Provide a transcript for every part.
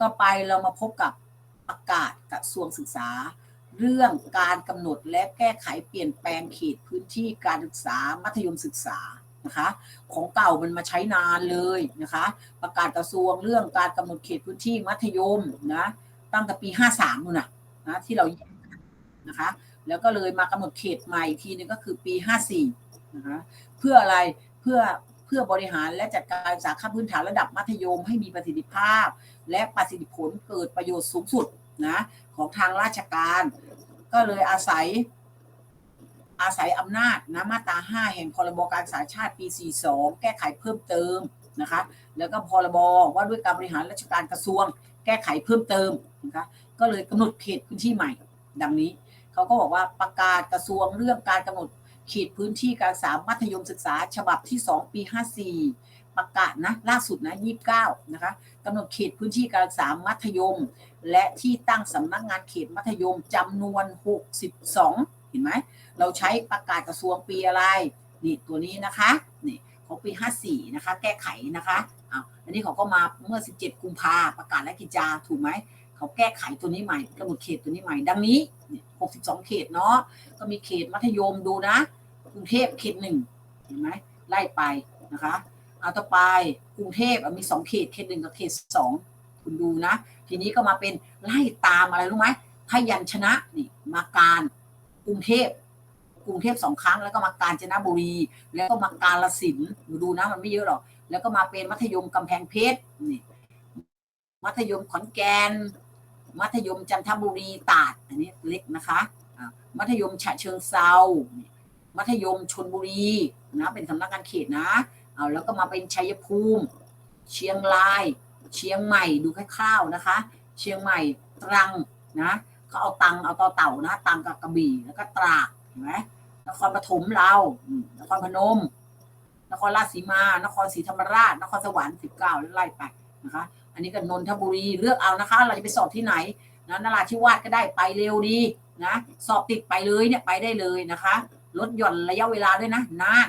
ต่อไปเรามาพบกับประกาศกระทรวงศึกษา เรื่องการกำหนดและแก้ไขเปลี่ยนแปลงเขตพื้นที่การศึกษามัธยมศึกษานะคะของเก่ามันมาใช้นานเลยนะคะประกาศกระทรวงเรื่องการกำหนดเขตพื้นที่มัธยมนะตั้งแต่ปี 53นู่นนะนะที่เรานะคะแล้วก็เลยมากำหนดเขตใหม่ทีนึงก็คือปี 54นะคะเพื่ออะไรเพื่อ เพื่อบริหารและจัดการศึกษาขั้นพื้นฐานระดับมัธยมให้มีประสิทธิภาพ และประสิทธิผลเกิดประโยชน์สูงสุดนะของทางราชการ ก็เลยอาศัยอาศัยอำนาจนะมาตรา 5 แห่งพรบการศึกษาชาติปี 42 แก้ไขเพิ่มเติมนะคะแล้วก็พรบว่าด้วยการบริหารราชการกระทรวง แก้ไขเพิ่มเติมนะคะก็เลยกำหนดเขตพื้นที่ใหม่ ดังนี้ เขาก็บอกว่าประกาศกระทรวงเรื่องการกำหนด ขตพื้นที่การศึกษามัธยมศึกษา ฉบับที่ 2 ปี 54 ประกาศนะล่าสุดนะ 29 นะคะกำหนดเขตพื้นที่การศึกษามัธยม และที่ตั้งสำนักงานเขตมัธยมจำนวน 62 เห็นไหม เราใช้ประกาศกระทรวงปีอะไร นี่ตัวนี้นะคะนี่ของปี 54 นะคะ แก้ไขนะคะอ้าวอันนี้เขาก็มาเมื่อ 17 กุมภาประกาศและกิจจาถูกไหม เขาแก้ไขตัวนี้ใหม่กำหนดเขตตัวนี้ใหม่ ดังนี้62 เขตเนาะก็มีเขตมัธยมดูนะกรุงเทพเขตหนึ่งเห็นไหมไล่ไปนะคะเอาต่อไปกรุงเทพมีสองเขตเขตหนึ่งกับเขตสองคุณดูนะ ทีนี้ก็มาเป็นไล่ตามอะไรรู้ไหมพยัญชนะนี่มาการกรุงเทพกรุงเทพสองครั้งแล้วก็มากาญจนบุรี แล้วก็มาการละสินธุ์หนูดูนะมันไม่เยอะหรอกแล้วก็มาเป็นมัธยมกำแพงเพชรนี่มัธยมขอนแก่น มัธยมจันทบุรีตาด อันนี้เล็กนะคะมัธยมฉะเชิงเซามัธยมชนบุรีนะเป็นสำนักงานเขตนะเอาแล้วก็มาเป็นชัยภูมิ เชียงราย เชียงใหม่ดูคร่าวๆนะคะ เชียงใหม่ตรังนะเขาเอาตังเอาต่อเต่านะตังกับกระบี่แล้วก็ตราเห็นไหมนครปฐมเรานครพนม นครราชสีมา นครศรีธรรมราช นครสวรรค์สิบเก้าไล่ไปนะคะ อันนี้ก็นนทบุรีเลือกเอานะคะ เราจะไปสอบที่ไหนนะนราธิวาสก็ได้ไปเร็วดีนะสอบติดไปเลยเนี่ยไปได้เลยนะคะลดหย่อนระยะเวลาด้วยนะน่าน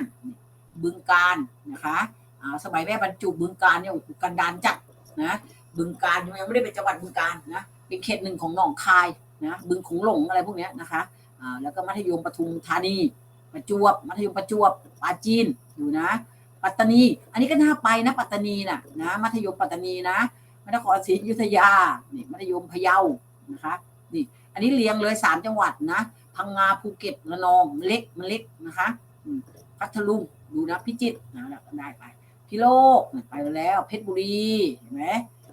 บึงการนะคะอ่าสมัยแม่บรรจุบึงการเนี่ยกันดานจัดนะบึงการยังไม่ได้เป็นจังหวัดบึงการนะเป็นเขตหนึ่งของหนองคายนะบึงขงหลงอะไรพวกนี้นะคะอ่าแล้วก็มัธยมปทุมธานีประจวบมัธยมประจวบปราจีนอยู่นะ ปัตตานี อันนี้ก็น่าไปนะ ปัตตานีน่ะนะมัธยมปัตตานีนะนครศรีอยุธยานี่มัธยมพะเยานะคะนี่ อันนี้เรียงเลยสามจังหวัดนะพังงาภูเก็ตระนองมันเล็กมันเล็กนะคะพัทลุงดูนะพิจิตรนะแล้วก็ได้ไปพิโลกไปแล้ว เพชรบุรีเห็นไหม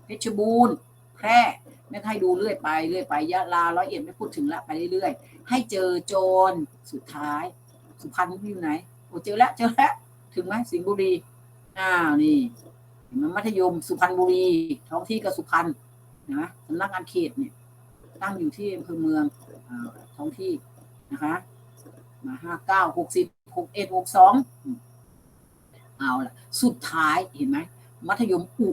เพชรบูรณ์แพร่ไม่ให้ดูเรื่อยไปเรื่อยไปยะลาร้อยเอ็ดไม่พูดถึงละไปเรื่อยๆให้เจอโจรสุดท้าย สุพรรณอยู่ไหนโอ้เจอแล้วเจอแล้ว ถึงไหมสิงห์บุรีอ้าวนี่เห็นมัธยมสุพรรณบุรีท้องที่กับสุพรรณนะสำนักงานเขตเนี่ย ตั้งอยู่ที่อำเภอเมืองอท้องที่นะคะมาห้าเก้าหกสิบหกเอ็ดหกสองเอาล่ะ สุดท้ายเห็นไหมมัธยมอุ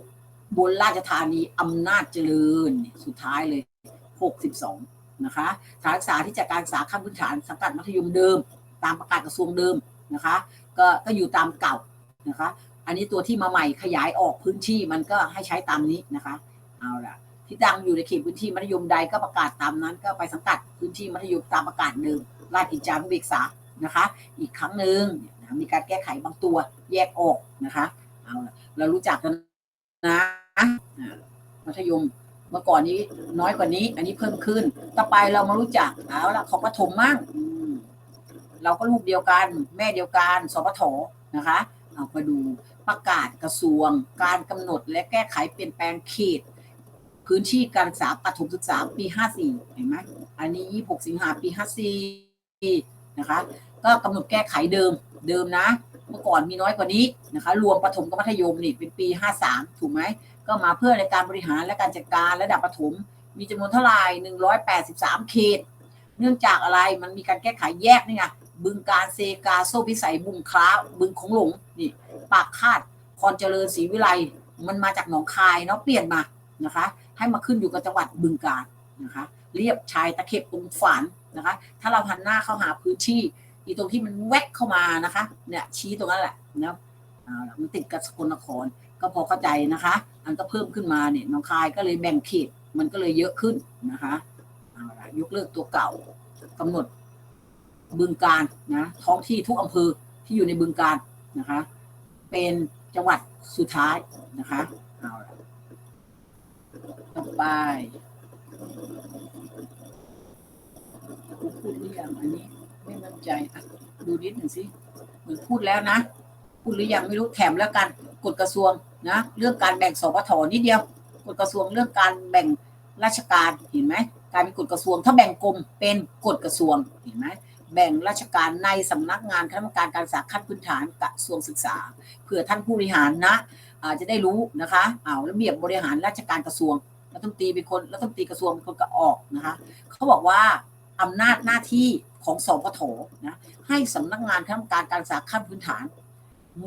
บลราชธานีอำนาจเจริญ สุดท้ายเลยหกสิบสองนะคะสถานศึกษาที่จัดการศึกษาขั้นพื้นฐานสังกัดมัธยมเดิม ตามประกาศกระทรวงเดิมนะคะ ก็ก็อยู่ตามเก่านะคะ อันนี้ตัวที่มาใหม่ขยายออกพื้นที่มันก็ให้ใช้ตามนี้นะคะเอาละที่ตั้งอยู่ในเขตพื้นที่มัธยมใดก็ประกาศตามนั้น ก็ไปสังกัดพื้นที่มัธยมตามประกาศเดิมราชกิจจานุเบกษานะคะ อีกครั้งหนึ่งนะมีการแก้ไขบางตัวแยกออกนะคะเอาละเรารู้จักกันนะมัธยมเมื่อก่อนนี้น้อยกว่านี้ อันนี้เพิ่มขึ้น ต่อไปเรามารู้จักเอาละของประถมมั่ง เราก็ลูกเดียวกันแม่เดียวกันสปทนะคะเอามาดูประกาศกระทรวง การกำหนดและแก้ไขเปลี่ยนแปลงเขต พื้นที่การศึกษาประถมศึกษาปี 54 เห็นไหมอันนี้ 26 สิงหาปี 54 นะคะ ก็กำหนดแก้ไขเดิมเดิมนะ เมื่อก่อนมีน้อยกว่านี้นะคะ รวมประถมกับมัธยมนี่เป็นปี 53 ถูกไหม ก็มาเพื่อในการบริหารและการจัดการระดับประถมมีจำนวนเท่าไหร่183 เขต เนื่องจากอะไรมันมีการแก้ไขแยกนี่ไง บึงการเซกาโซพิสัยบุงคล้า บึงของหลงนี่ปากคาดพรเจริญศรีวิไลมันมาจากหนองคายเนาะเปลี่ยนมานะคะ ให้มาขึ้นอยู่กับจังหวัดบึงการนะคะ เรียบชายตะเข็บตรงฝานนะคะ ถ้าเราหันหน้าเข้าหาพื้นที่อีตรงที่มันแวกเข้ามานะคะเนี่ยชี้ตรงนั้นแหละนะเอาะมันติดกับสกลนครก็พอเข้าใจนะคะ อันก็เพิ่มขึ้นมาเนี่ยหน้องคายก็เลยแบ่งเขตมันก็เลยเยอะขึ้นนะคะยกเลิกตัวเก่ากำหนด บึงการนะท้องที่ทุกอำเภอที่อยู่ในบึงการนะคะ เป็นจังหวัดสุดท้ายนะคะเอาละต่อไปพูดหรือยังอันนี้ไม่มั่นใจอะดูนิดหนึ่งสิเหมือนพูดแล้วนะ พูดหรือยังไม่รู้แถมแล้วกันกฎกระทรวงนะเรื่องการแบ่งสปทนิดเดียวกฎกระทรวงเรื่องการแบ่งราชการเห็นไหมการเป็นกฎกระทรวง ถ้าแบ่งกรมเป็นกฎกระทรวงเห็นไหม แบ่งราชการในสำนักงานคณะกรรมการการศึกษาขั้นพื้นฐานกระทรวงศึกษาเผื่อท่านผู้บริหารนะอาจจะได้รู้นะคะเอาระเบียบบริหารราชการกระทรวงรัฐมนตรีเป็นคนรัฐมนตรีกระทรวงเป็นคนก็ออกนะคะเขาบอกว่าอำนาจหน้าที่ของสพทนะให้สำนักงานคณะกรรมการการศึกษาขั้นพื้นฐาน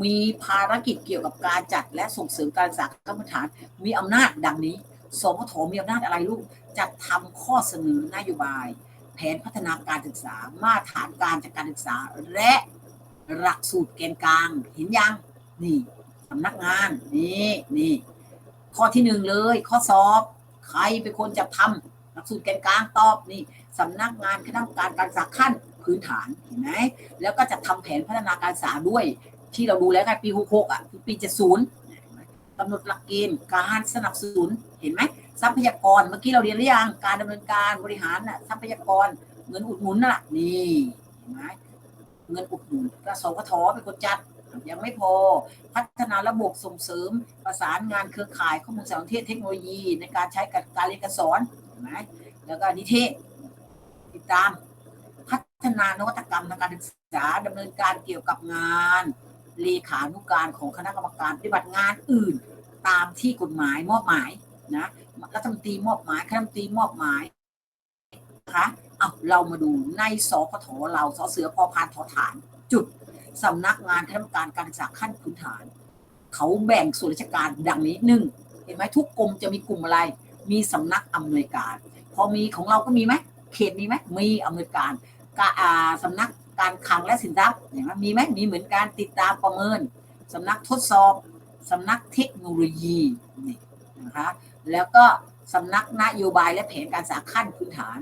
มีภารกิจเกี่ยวกับการจัดและส่งเสริมการศึกษาขั้นพื้นฐาน มีอำนาจดังนี้ สพทมีอำนาจอะไรลูกจัดทำข้อเสนอนโยบาย แผนพัฒนาการศึกษา มาตรฐานการจัดการศึกษา และหลักสูตรแกนกลาง เห็นยัง นี่สำนักงาน นี่นี่ข้อที่หนึ่งเลย ข้อสอบ ใครเป็นคนจัดทำหลักสูตรแกนกลางตอบนี่สำนักงานคณะกรรมการการศึกษาขั้นพื้นฐานเห็นไหมแล้วก็จะทำแผนพัฒนาการศึกษาด้วย ที่เราดูแล้วไงปี66อะคือปี70กำหนดหลักเกณฑ์การสนับสนุนเห็นไหม ทรัพยากรเมื่อกี้เราเรียนหรือยังการดำเนินการบริหารน่ะทรัพยากรเงินอุดหนุนน่ะนี่เห็นไหมเงินอุดหนุนกระสวทเป็นคนจัดยังไม่พอ พัฒนาระบบส่งเสริมประสานงานเครือข่ายข้อมูลสารสนเทศเทคโนโลยี ในการใช้กับการเรียนการสอนเห็นไหมแล้วก็นิเทศติดตาม พัฒนานวัตกรรมทางการศึกษาดำเนินการเกี่ยวกับงานเลขานุการของคณะกรรมการปฏิบัติงานอื่น ตามที่กฎหมายมอบหมายนะ รัฐมนตรีมอบหมายคณะรัฐมนตรีมอบหมายนะคะเอาเรามาดูในสพทเราสเสือพอพานทอฐาน จุดสำนักงานคณะกรรมการการศึกษาขั้นพื้นฐาน เขาแบ่งส่วนราชการดังนี้หนึ่งเห็นไหมทุกกรมจะมีกลุ่มอะไร มีสำนักอำนวยการ พอมีของเราก็มีไหมเขตมีไหมมีอำนวยการกาอาสำนักการคลังและสินทรัพย์อย่างนั้นมีไหมมีเหมือนการติดตามประเมินสำนักทดสอบสำนักเทคโนโลยีนี่นะคะ แล้วก็สำนักนโยบายและแผนการศึกษาขั้นพื้นฐาน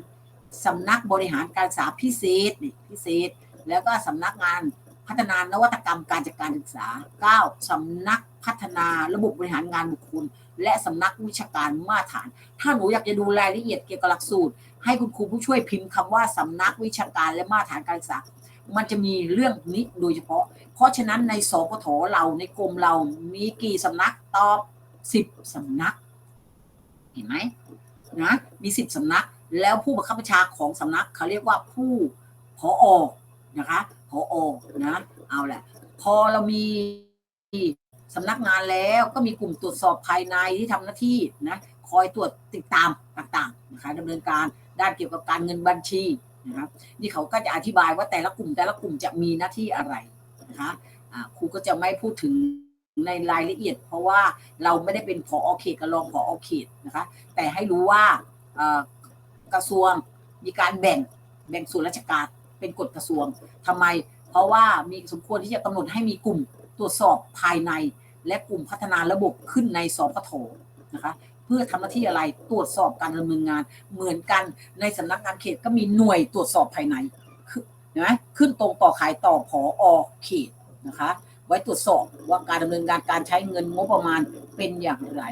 สำนักบริหารการศึกษาพิเศษนี่พิเศษ แล้วก็สำนักงานพัฒนานวัตกรรมการจัดการศึกษา 9. สำนักพัฒนาระบบบริหารงานบุคคล และสำนักวิชาการมาตรฐาน ถ้าหนูอยากจะดูรายละเอียดเกี่ยวกับหลักสูตร ให้คุณครูผู้ช่วยพิมพ์คำว่าสำนักวิชาการและมาตรฐานการศึกษา มันจะมีเรื่องนี้โดยเฉพาะ เพราะฉะนั้นในสพทเราในกรมเรามีกี่สำนักตอบสิบสำนัก เห็นไหมนะมีสิบสำนัก แล้วผู้บังคับบัญชาของสำนักเขาเรียกว่าผู้พออนะคะพออนะเอาแหละ พอเรามีสำนักงานแล้วก็มีกลุ่มตรวจสอบภายในที่ทำหน้าที่นะคอยตรวจติดตามต่างๆนะคะดำเนินการด้านเกี่ยวกับการเงินบัญชีนะครับนี่เขาก็จะอธิบายว่าแต่ละกลุ่มแต่ละกลุ่มจะมีหน้าที่อะไรนะคะครูก็จะไม่พูดถึง ในรายละเอียด เพราะว่าเราไม่ได้เป็นผอเขตกับรองผอเขตนะคะ แต่ให้รู้ว่ากระทรวงมีการแบ่งแบ่งส่วนราชการเป็นกฎกระทรวงทำไม เพราะว่ามีสมควรที่จะกำหนดให้มีกลุ่มตรวจสอบภายใน และกลุ่มพัฒนาระบบขึ้นในสพทนะคะเพื่อทำหน้าที่อะไรตรวจสอบการดำเนินงาน เหมือนกันในสำนักงานเขตก็มีหน่วยตรวจสอบภายในเห็นไหมขึ้นตรงต่อขายต่อผออเขตนะคะ ไว้ตรวจสอบว่าการดำเนินการการใช้เงินงบประมาณเป็นอย่างไร